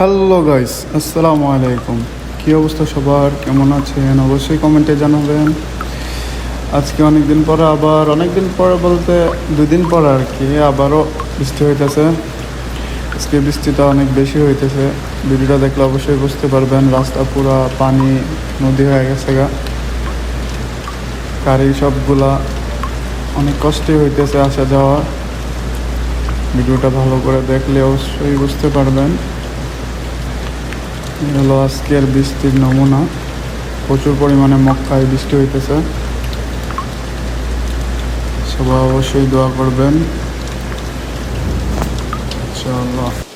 Hello guys আসসালামু আলাইকুম কী অবস্থা সবার? কেমন আছেন? অবশ্যই কমেন্টে জানাবেন। আজকে অনেক দিন পরে আবার অনেক দিন পরে বলতে দুই দিন পর আর কি, আবারও বৃষ্টি হইতেছে। আজকে বৃষ্টিটা অনেক বেশি হইতেছে। ভিডিওটা দেখলে অবশ্যই বুঝতে পারবেন, রাস্তা পুরা পানি, নদী হয়ে গেছে গা। গাড়ি সবগুলা অনেক কষ্টই হইতেছে আসা যাওয়া ভিডিওটা ভালো করে দেখলে অবশ্যই বুঝতে পারবেন। হলো আজকের বৃষ্টির নমুনা। প্রচুর পরিমাণে মক্কায় বৃষ্টি হইতেছে। সবাই অবশ্যই দোয়া করবেন। ইনশাআল্লাহ।